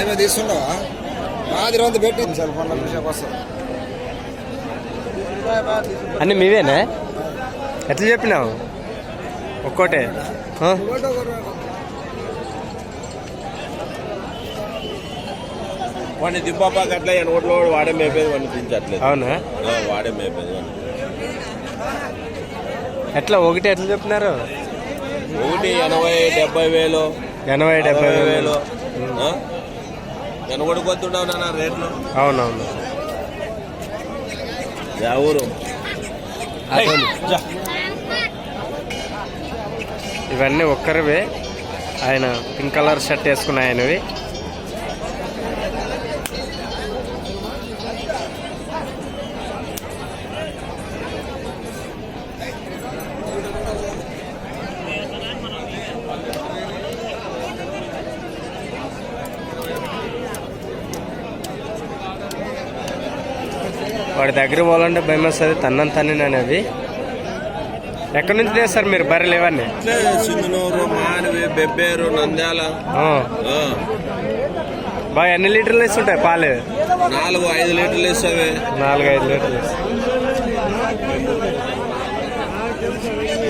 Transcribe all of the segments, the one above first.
నువ్వు తీసుకున్నావా? మాది రోజు పెట్టి. సెల్ ఫోన్లో చూసేపు వస్తుంది. అన్నీ మీవేనా? ఎట్లా చెప్పినావు? ఒక్కోటే? వాడిని దింపాపాకి అట్లా ఎనగొట్లో వాడే మేపేది వాడిని దించట్లేదు. అవునా? వాడే మేపేది ఎట్లా? ఒకటి ఎట్లా చెప్పినారు? ఒకటి ఎనభై డెబ్బై వేలు. ఎనభై డెబ్బై వేలు. నాన్న రేట్లు అవునవును. ఇవన్నీ ఒక్కరివే. ఆయన పింక్ కలర్ షర్ట్ వేసుకున్న ఆయనవి వాడి దగ్గర పోవాలంటే భయం వస్తుంది తన్నం తన్నినని అవి ఎక్కడి నుంచి తెస్తారు మీరు? బర్రెలు ఇవన్నీ? మానవి బెబ్బేరు నంద్యాల. బాగా ఎన్ని లీటర్లు ఇస్తుంటాయి పాలు? నాలుగు ఐదు లీటర్లు ఇస్తావే నాలుగు ఐదు లీటర్లు.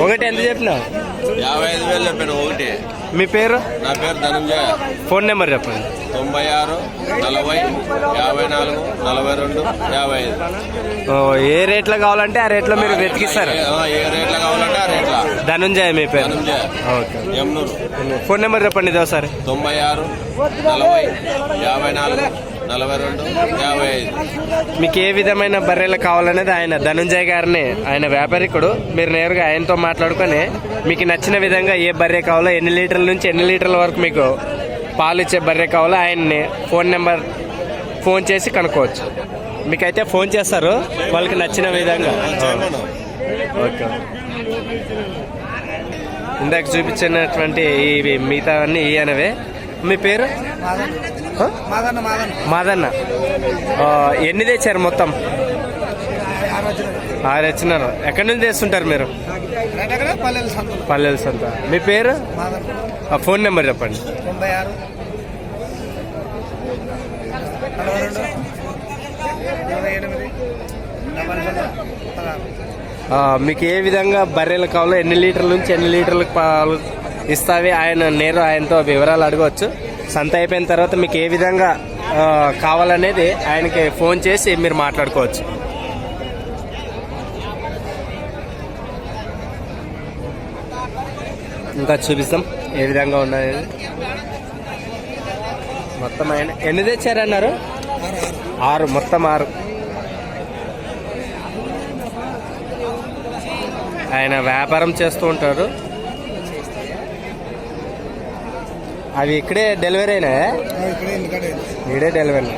ఒకటి ఎంత చెప్పినావు? యాభై ఐదు వేలు చెప్పాను ఒకటి. మీ పేరు? నా పేరు ధనంజయ. ఫోన్ నెంబర్ చెప్పండి. తొంభై ఆరు నలభై యాభై నాలుగు నలభై రెండు యాభై ఐదు. ఓ, ఏ రేట్లో కావాలంటే ఆ రేట్లో మీరు వెతికిస్తారు. ఏ- ఆ, ఏ రేట్ల కావాలంటే ఆ రేట్ల. ధనుంజయ మీ పేరు. Dhananjaya. Okay. Yamunuru phone number చెప్పండి ఇది ఒకసారి. తొంభై ఆరు నలభై యాభై నాలుగు నలభై రెండు యాభై ఐదు. మీకు ఏ విధమైన బర్రెలు కావాలనేది ఆయన ధనుంజయ్ గారిని ఆయన వ్యాపారికుడు. మీరు నేరుగా ఆయనతో మాట్లాడుకొని మీకు నచ్చిన విధంగా ఏ బర్రె కావాలో ఎన్ని లీటర్ల నుంచి ఎన్ని లీటర్ల వరకు మీకు పాలు ఇచ్చే బర్రె కావాలో ఆయన్ని ఫోన్ నెంబర్ ఫోన్ చేసి కనుక్కోవచ్చు. మీకైతే ఫోన్ చేస్తారు వాళ్ళకి నచ్చిన విధంగా. ఓకే. ఇందాక చూపించినటువంటి ఇవి మిగతా అన్ని ఇయనవే మీ పేరు? మాదన్న ఎన్ని తెచ్చారు మొత్తం? ఆరు వచ్చినారు ఎక్కడి నుంచి తెస్తుంటారు మీరు? పల్లెలు సంత. మీ పేరు? ఆ ఫోన్ నెంబర్ చెప్పండి. మీకు ఏ విధంగా బర్రెలు కావాలో ఎన్ని లీటర్ల నుంచి ఎన్ని లీటర్లకు పాలు ఇస్తావి? ఆయన నేరు ఆయనతో వివరాలు అడగవచ్చు. సంత అయిపోయిన తర్వాత మీకు ఏ విధంగా కావాలనేది ఆయనకి ఫోన్ చేసి మీరు మాట్లాడుకోవచ్చు. ఇంకా చూపిస్తాం ఏ విధంగా ఉన్నది మొత్తం ఆయన ఎన్ని తెచ్చారన్నారు? ఆరు మొత్తం ఆరు. ఆయన వ్యాపారం చేస్తూ ఉంటారు. అవి ఇక్కడే డెలివరీ అయినా ఇక్కడే డెలివరీ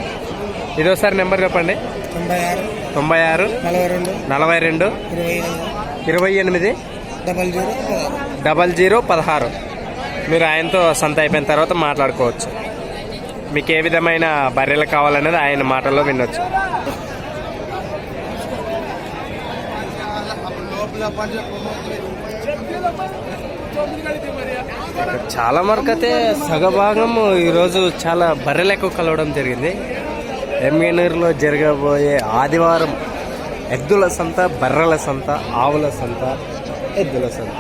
ఇది ఒకసారి నెంబర్ చెప్పండి. తొంభై ఆరు తొంభై ఆరు నలభై రెండు ఇరవై ఎనిమిది ఇరవై ఎనిమిది డబల్ జీరో పదహారు. డబల్ జీరో పదహారు మీరు ఆయనతో సంత అయిపోయిన తర్వాత మాట్లాడుకోవచ్చు. మీకు ఏ విధమైన బర్రెలు కావాలనేది ఆయన మాటల్లో వినొచ్చు. చాలా వరకు అయితే సగభాగం ఈరోజు చాలా బర్రెలు ఎక్కువ కలవడం జరిగింది. ఎమ్మెనూరులో జరగబోయే ఆదివారం ఎద్దుల సంత బర్రెల సంత ఆవుల సంత ఎద్దుల సంత.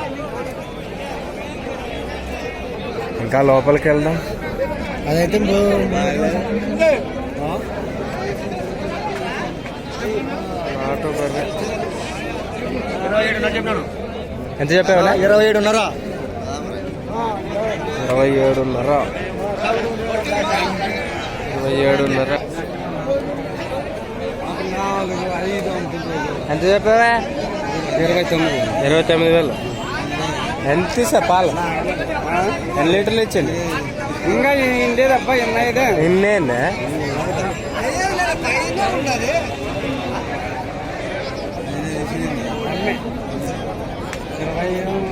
ఇంకా లోపలికి వెళ్దాం. అదైతే ఆటో బర్రె. ఎంత చెప్పావు ఇరవై ఏడున్నర ఇరవై ఏడున్నర ఇరవై ఏడున్నర ఎంత చెప్పావా ఇరవై తొమ్మిది ఇరవై తొమ్మిది వేలు ఎంత సార్ పాలు ఎన్ని లీటర్లు ఇచ్చింది ఇంకా ఇండే తప్ప ఎన్నైతే ఎన్నేనా Ayun.